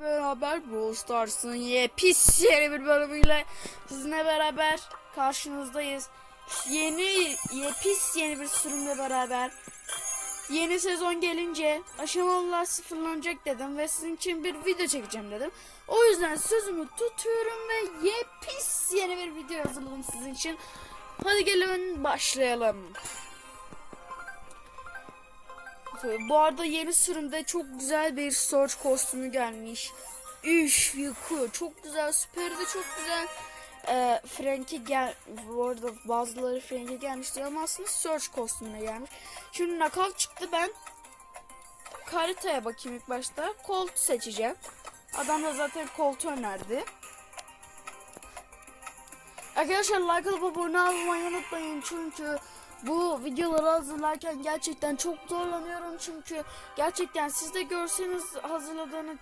Beraber Brawl Stars'ın ye pis yeni bir bölümüyle sizinle beraber karşınızdayız. Yeni ye pis yeni bir sürümle beraber yeni sezon gelince aşamalılar sıfırlanacak dedim ve sizin için bir video çekeceğim dedim. O yüzden sözümü tutuyorum ve ye pis yeni bir video hazırladım sizin için. Hadi gelin başlayalım. Bu arada yeni sürümde çok güzel bir Surge kostümü gelmiş. Üf yıkıyor. Çok güzel. Süperi de çok güzel. Ee, Frank'e gel... Bu arada bazıları Frank'e gelmişti ama aslında Surge kostümüne gelmiş. Şimdi knockout çıktı ben. Haritaya bakayım ilk başta. Colt seçeceğim. Adam da zaten Colt'u önerdi. Arkadaşlar like alıp abone olmayı unutmayın çünkü bu videoları hazırlarken gerçekten çok zorlanıyorum çünkü gerçekten siz de görseniz hazırladığını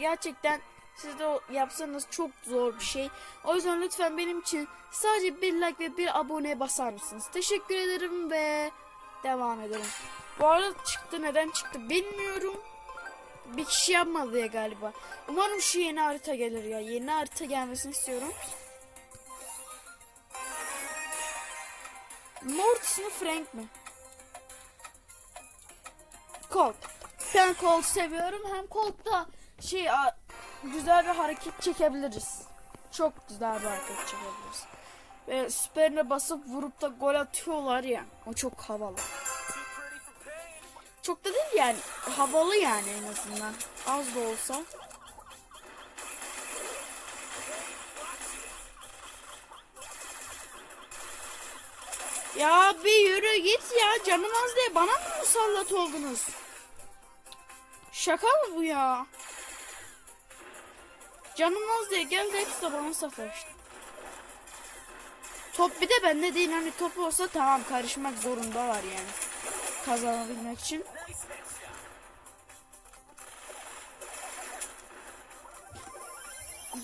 gerçekten siz de yapsanız çok zor bir şey. O yüzden lütfen benim için sadece bir like ve bir abone basar mısınız? Teşekkür ederim ve devam edelim. Bu arada çıktı neden çıktı bilmiyorum. Bir kişi yapmadı diye galiba. Umarım şu yeni harita gelir ya. Yeni harita gelmesini istiyorum. Mortis mi Frank mi? Colt. Ben Colt seviyorum. Hem Colt'ta şey güzel bir hareket çekebiliriz. Çok güzel bir hareket çekebiliriz. Ve süperine basıp vurup da gol atıyorlar ya. O çok havalı. Çok da değil yani. Havalı yani en azından. Az da olsa. Ya bir yürü git ya canım az diye bana mı musallat oldunuz? Şaka mı bu ya? Canım az diye geldi hepsi de bana sataştı. Top bir de bende değil hani top olsa tamam karışmak zorundalar yani. Kazanabilmek için.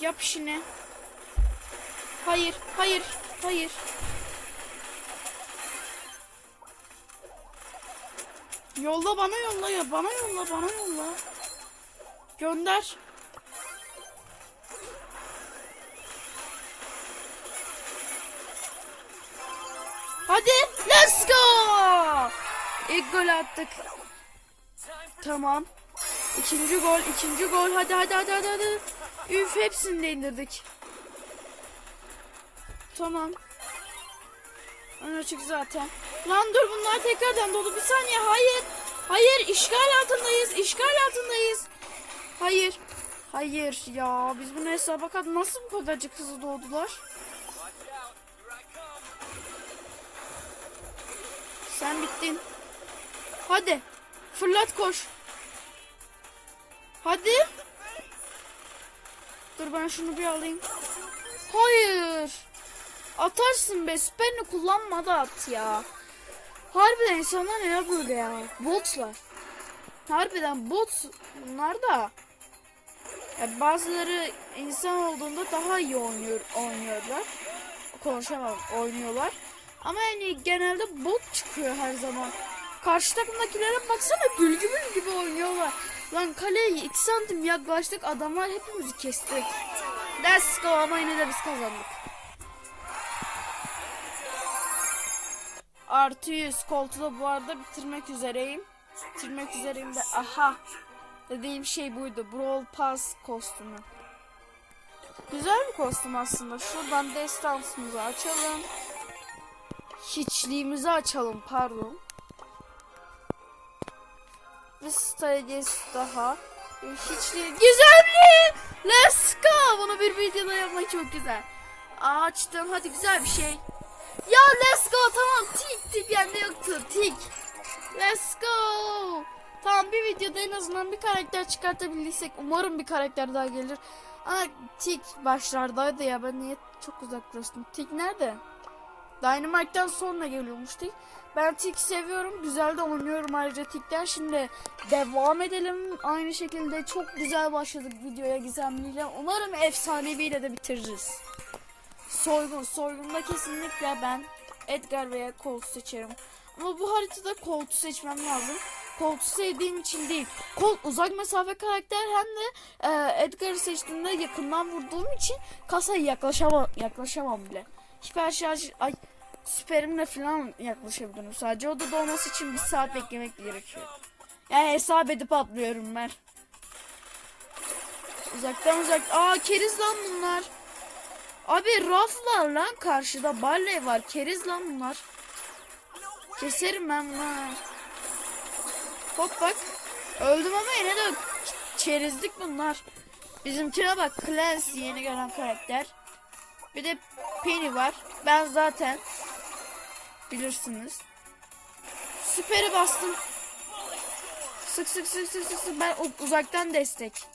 Yap işini. Hayır, hayır, hayır. Yolla bana yolla ya. Bana yolla bana yolla. Gönder. Hadi let's go. İlk gol attık. Tamam. İkinci gol, ikinci gol. Hadi hadi hadi hadi. hadi. Üf hepsini de indirdik. Tamam. Ön açık zaten. Lan dur bunlar tekrardan dolu. Bir saniye. Hayır. Hayır. işgal altındayız. işgal altındayız. Hayır. Hayır ya. Biz bunu hesaba kat nasıl bu kadarcık hızlı doğdular? Sen bittin. Hadi. Fırlat koş. Hadi. Dur ben şunu bir alayım. Hayır. Atarsın be süperini kullanma da at ya. Harbiden insanlar ne böyle ya? Botlar. Harbiden bot bunlar da. Ya bazıları insan olduğunda daha iyi oynuyor oynuyorlar. Konuşamam oynuyorlar. Ama yani genelde bot çıkıyor her zaman. Karşı takımdakilere baksana bülgümül gibi oynuyorlar. Lan kaleye 2 santim yaklaştık adamlar hepimizi kesti. Let's go ama yine de biz kazandık. Artı 100 koltuğu bu arada bitirmek üzereyim. Bitirmek üzereyim de aha. Dediğim şey buydu. Brawl Pass kostümü. Güzel bir kostüm aslında. Şuradan destansımızı açalım. Hiçliğimizi açalım pardon. Bir stratejisi daha. Hiçliği. Güzel bir. Let's go. Bunu bir videoda yapmak çok güzel. Açtım. Hadi güzel bir şey. Ya let's go tamam tik tik bende yoktu tik. Let's go. Tamam bir videoda en azından bir karakter çıkartabildiysek umarım bir karakter daha gelir. Ama tik başlardaydı ya ben niye çok uzaklaştım. Tik nerede? Dynamite'den sonra geliyormuş tik. Ben tik seviyorum. Güzel de oynuyorum ayrıca tikten. Şimdi devam edelim. Aynı şekilde çok güzel başladık videoya gizemliyle. Umarım efsaneviyle de bitiririz. Soygun. Soygunda kesinlikle ben Edgar veya Colt seçerim. Ama bu haritada Colt'u seçmem lazım. Colt'u sevdiğim için değil. Colt uzak mesafe karakter hem de e, Edgar'ı seçtiğimde yakından vurduğum için kasaya yaklaşamam, yaklaşamam bile. Hiper şarj ay süperimle falan yaklaşabilirim. Sadece odada olması için bir saat beklemek gerekiyor. Yani hesap edip atlıyorum ben. Uzaktan uzak. Aa keriz lan bunlar. Abi raf var lan karşıda. Barley var. Keriz lan bunlar. Keserim ben bunlar. Hop bak. Öldüm ama yine de çerezlik bunlar. Bizimkine bak. Clancy yeni gelen karakter. Bir de Penny var. Ben zaten bilirsiniz. Süperi bastım. Sık sık sık sık sık sık. Ben uzaktan destek.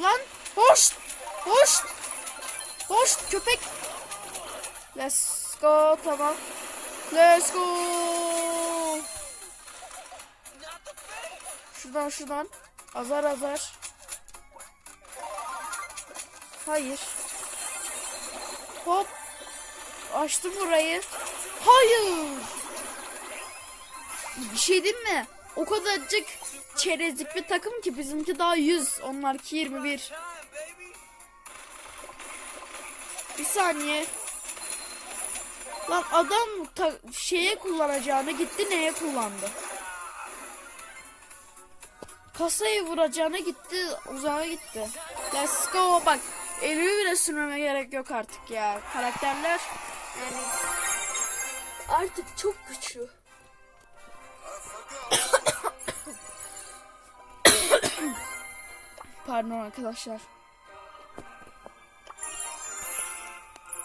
Lan hoş hoş hoş köpek. Let's go tamam. Let's go. Şuradan şuradan. Azar azar. Hayır. Hop. Açtım burayı. Hayır. Bir şey diyeyim mi? O kadarcık çerezlik bir takım ki bizimki daha 100. Onlarki 21. Bir saniye. Lan adam şeye kullanacağını gitti neye kullandı? Kasayı vuracağına gitti uzağa gitti. Let's go bak elimi bile sürmeme gerek yok artık ya. Karakterler yani artık çok güçlü. Pardon arkadaşlar.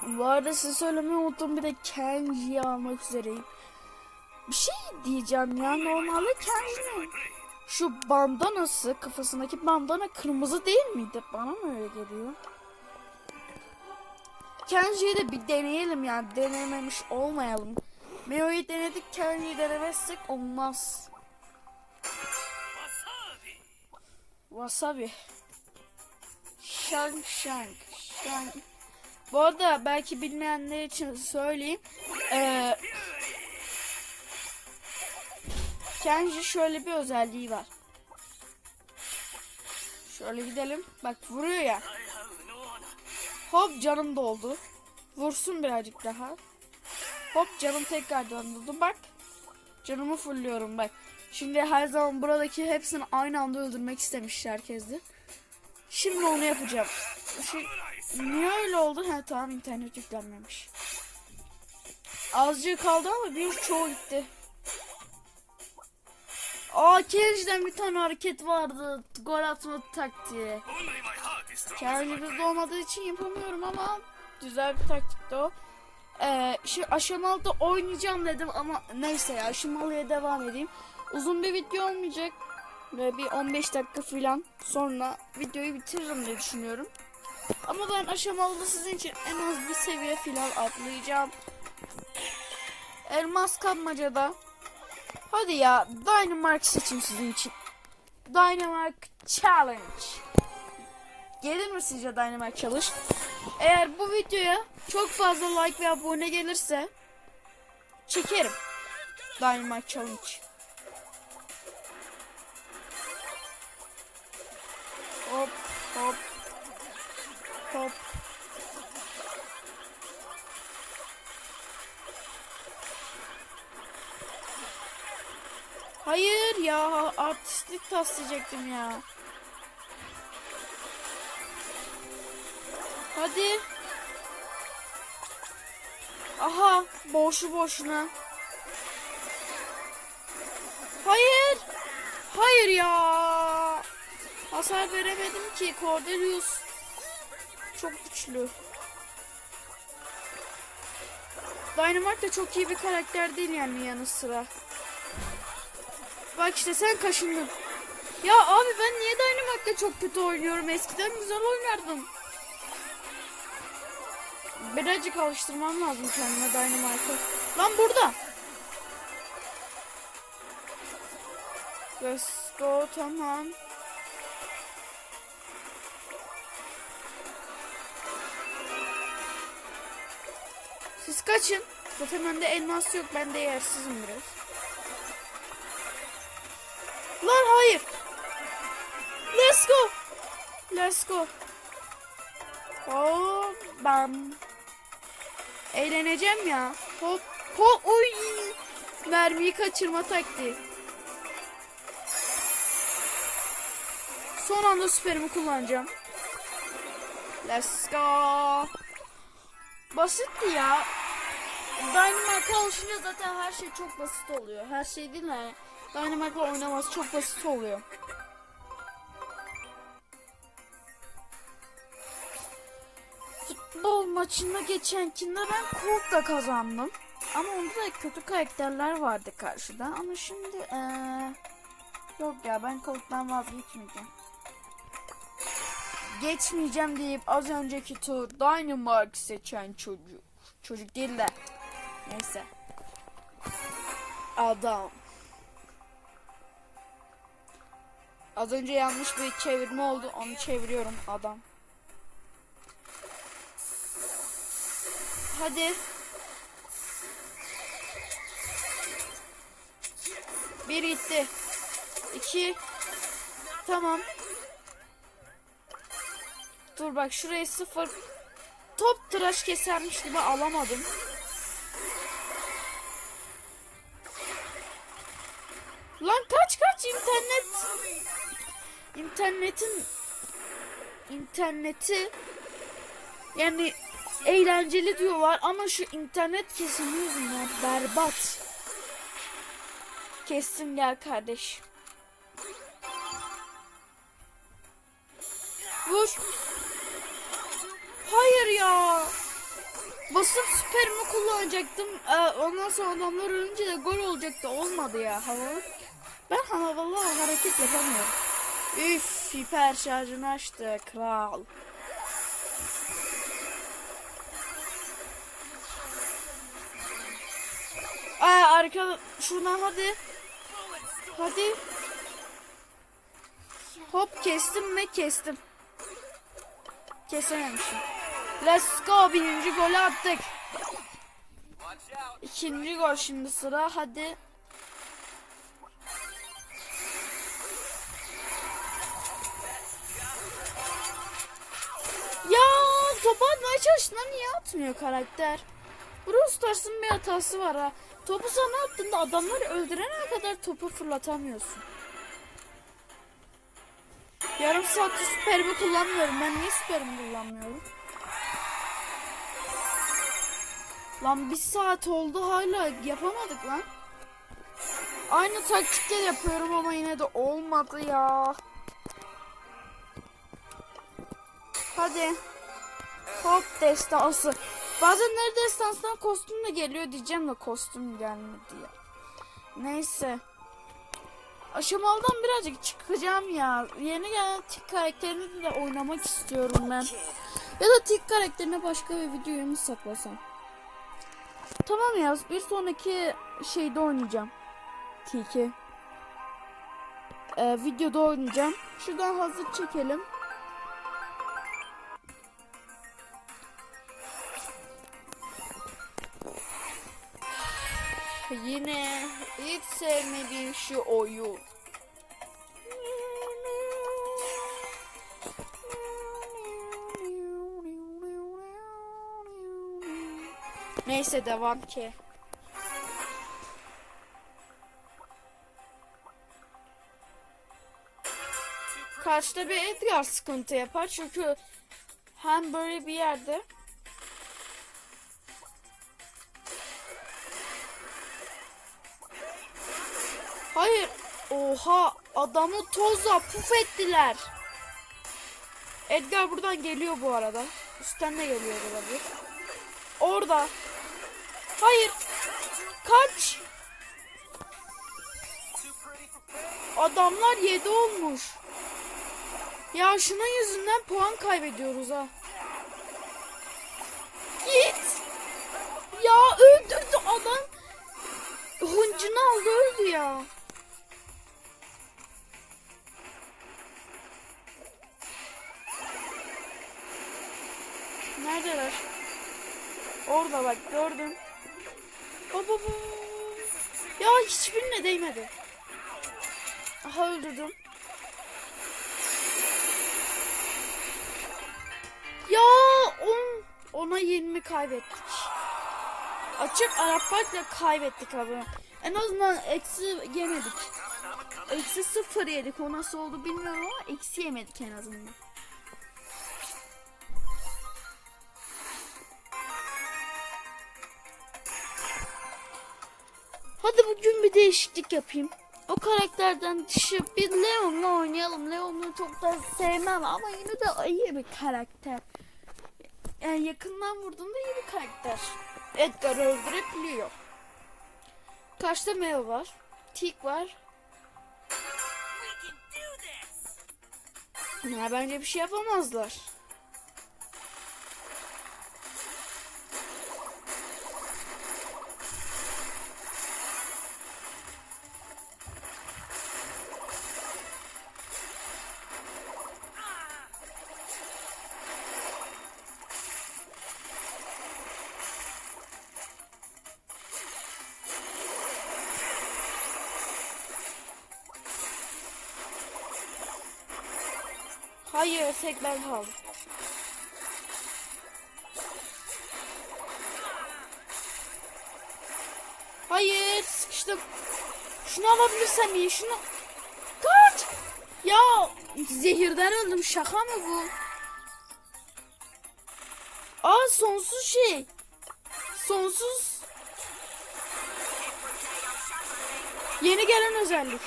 Bu arada size söylemeyi unuttum bir de Kenji'yi almak üzereyim. Bir şey diyeceğim ya normalde Kenji'nin şu bandanası kafasındaki bandana kırmızı değil miydi? Bana mı öyle geliyor? Kenji'yi de bir deneyelim yani denememiş olmayalım. Meo'yu denedik Kenji'yi denemezsek olmaz. Wasabi. Shank shank. Shank. Bu arada belki bilmeyenler için söyleyeyim. Ee, Kenji şöyle bir özelliği var. Şöyle gidelim. Bak vuruyor ya. Hop canım doldu. Vursun birazcık daha. Hop canım tekrar döndürdü. Bak. Canımı fulluyorum bak. Şimdi her zaman buradaki hepsini aynı anda öldürmek istemiş herkesti. Şimdi onu yapacağım. Şey, niye öyle oldu? Ha tamam internet yüklenmemiş. Azıcık kaldı ama bir çoğu gitti. Aa Kenji'den bir tane hareket vardı. Gol atma taktiği. Kenji bizde olmadığı için yapamıyorum ama güzel bir taktikti o. Ee, şu aşamalıda oynayacağım dedim ama neyse ya aşamalıya devam edeyim. Uzun bir video olmayacak. Ve bir 15 dakika falan sonra videoyu bitiririm diye düşünüyorum. Ama ben aşamalıda sizin için en az bir seviye falan atlayacağım. Elmas kapmacada. Hadi ya Dynamite seçin sizin için. Dynamite Challenge. Gelir mi sizce Dynamite Challenge? Eğer bu videoya çok fazla like ve abone gelirse çekerim. Dynamite Challenge. Hop hop hop. Hayır ya artistlik taslayacaktım ya. Hadi. Aha boşu boşuna. Hayır. Hayır ya. Hasar veremedim ki Cordelius. Çok güçlü. Dynamite de çok iyi bir karakter değil yani yanı sıra. Bak işte sen kaşındın. Ya abi ben niye Dynamite'de çok kötü oynuyorum? Eskiden güzel oynardım. Birazcık alıştırmam lazım kendime Dynamite'ı. Lan burada. Let's go tamam. Siz kaçın. Zaten bende elmas yok. Ben de yersizim biraz. Lan hayır. Let's go. Let's go. Hop bam. Eğleneceğim ya. Hop hop oy. Mermiyi kaçırma taktiği. Son anda süperimi kullanacağım. Let's go. Basitti ya. Dynamite'a alışınca zaten her şey çok basit oluyor. Her şey değil mi? Dynamite'la oynaması çok basit oluyor. Futbol maçında geçenkinde ben Colt'la kazandım. Ama onda da kötü karakterler vardı karşıda. Ama şimdi eee yok ya ben Colt'tan vazgeçmeyeceğim. Geçmeyeceğim deyip az önceki tur Dynamite seçen çocuk. Çocuk değil de. Neyse. Adam. Az önce yanlış bir çevirme oldu. Onu çeviriyorum adam. Hadi. Bir gitti. İki. Tamam. Dur bak şurayı sıfır. Top tıraş kesermiş gibi alamadım. Lan kaç kaç internet. İnternetin interneti yani eğlenceli diyorlar ama şu internet kesimi yüzünden berbat. Kessin gel kardeş. Vur. Hayır ya. Basıp süperimi kullanacaktım. Ee, ondan sonra adamlar ölünce de gol olacaktı. Olmadı ya havalı. Ben havalı hareket yapamıyorum. Üf hiper şarjını açtı kral. Arka şuradan hadi. Hadi. Hop kestim mi kestim. Kesememişim. Let's go birinci golü attık. İkinci gol şimdi sıra hadi. Ya topu atmaya çalıştığında niye atmıyor karakter? Brawl Stars'ın bir hatası var ha. Topu sana attığında adamları öldürene kadar topu fırlatamıyorsun. Yarım saattir süperimi kullanmıyorum. Ben niye süperimi kullanmıyorum? Lan bir saat oldu hala yapamadık lan. Aynı taktikler yapıyorum ama yine de olmadı ya. Hadi. Hop destansı. Bazenleri destanstan kostüm de geliyor diyeceğim de kostüm gelmedi ya. Neyse. Aşamalıdan birazcık çıkacağım ya. Yeni gelen tik karakterini de oynamak istiyorum ben. Ya da tik karakterine başka bir videoyu mu saklasam? Tamam ya bir sonraki şeyde oynayacağım. Tiki. Ee, videoda oynayacağım. Şuradan hazır çekelim. Yine hiç sevmediğim şu oyun. Neyse devam ki. Karşıda bir Edgar sıkıntı yapar çünkü hem böyle bir yerde Hayır. Oha adamı tozla puf ettiler. Edgar buradan geliyor bu arada. Üstten de geliyor olabilir. Orada. Hayır. Kaç. Adamlar 7 olmuş. Ya şunun yüzünden puan kaybediyoruz ha. Git. Ya öldürdü adam. Hıncını aldı öldü ya. Neredeler? Orada bak gördüm. Baba. Ya hiçbirine değmedi. Aha öldürdüm. Ya on, ona 20 kaybettik. Açık Arap farkla kaybettik abi. En azından eksi yemedik. Eksi sıfır yedik. O nasıl oldu bilmiyorum ama eksi yemedik en azından. Hadi bugün bir değişiklik yapayım. O karakterden dışı bir Leon'la oynayalım. Leon'u çok da sevmem ama yine de iyi bir karakter. Yani yakından vurduğunda iyi bir karakter. Edgar öldürebiliyor. Karşıda Mel var. Tik var. Ya bence bir şey yapamazlar. Hayır tek ben kaldım. Hayır sıkıştım. Şunu alabilirsem iyi şunu. Kaç. Ya zehirden öldüm şaka mı bu? Aa sonsuz şey. Sonsuz. Yeni gelen özellik.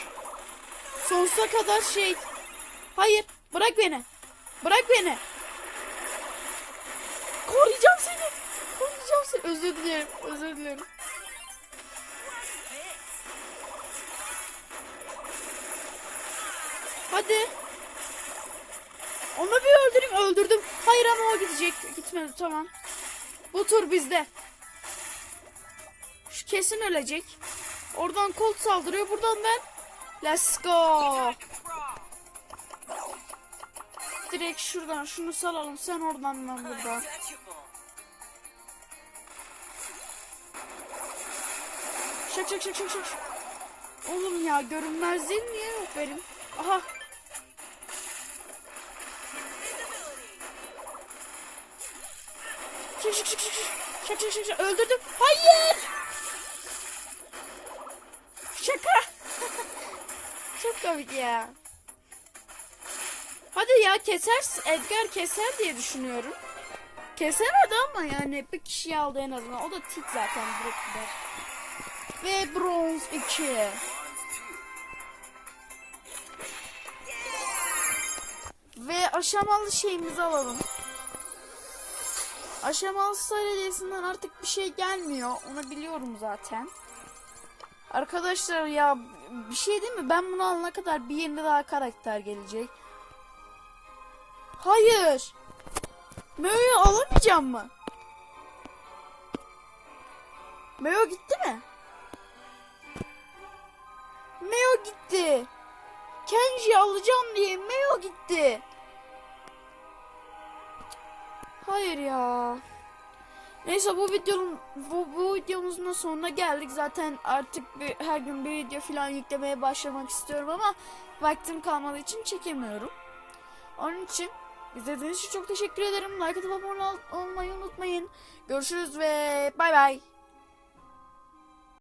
Sonsuza kadar şey. Hayır bırak beni. Bırak beni. Koruyacağım seni. Koruyacağım seni. Özür dilerim. Özür dilerim. Hadi. Onu bir öldüreyim. Öldürdüm. Hayır ama o gidecek. Gitmedi tamam. Bu tur bizde. Şu kesin ölecek. Oradan Colt saldırıyor. Buradan ben. Let's go. Direkt şuradan şunu salalım. Sen oradan ben buradan. Şak şak şak şak şak. Oğlum ya görünmezliğim niye yok benim? Aha. Şak şak şak şak. Şak şak şak şak. Öldürdüm. Hayır. Şaka. Çok komik ya. Hadi ya keser Edgar keser diye düşünüyorum. Kesemedi ama yani bir kişi aldı en azından. O da tik zaten direkt gider. Ve bronz 2. Ve aşamalı şeyimizi alalım. Aşamalı sayıdasından artık bir şey gelmiyor. Onu biliyorum zaten. Arkadaşlar ya bir şey değil mi? Ben bunu alana kadar bir yeni daha karakter gelecek. Hayır. Meo'yu alamayacağım mı? Meo gitti mi? Meo gitti. Kenji'yi alacağım diye Meo gitti. Hayır ya. Neyse bu videonun bu, bu videomuzun sonuna geldik. Zaten artık bir, her gün bir video falan yüklemeye başlamak istiyorum ama vaktim kalmadığı için çekemiyorum. Onun için izlediğiniz için çok teşekkür ederim. Like atıp abone ol- olmayı unutmayın. Görüşürüz ve bay bay.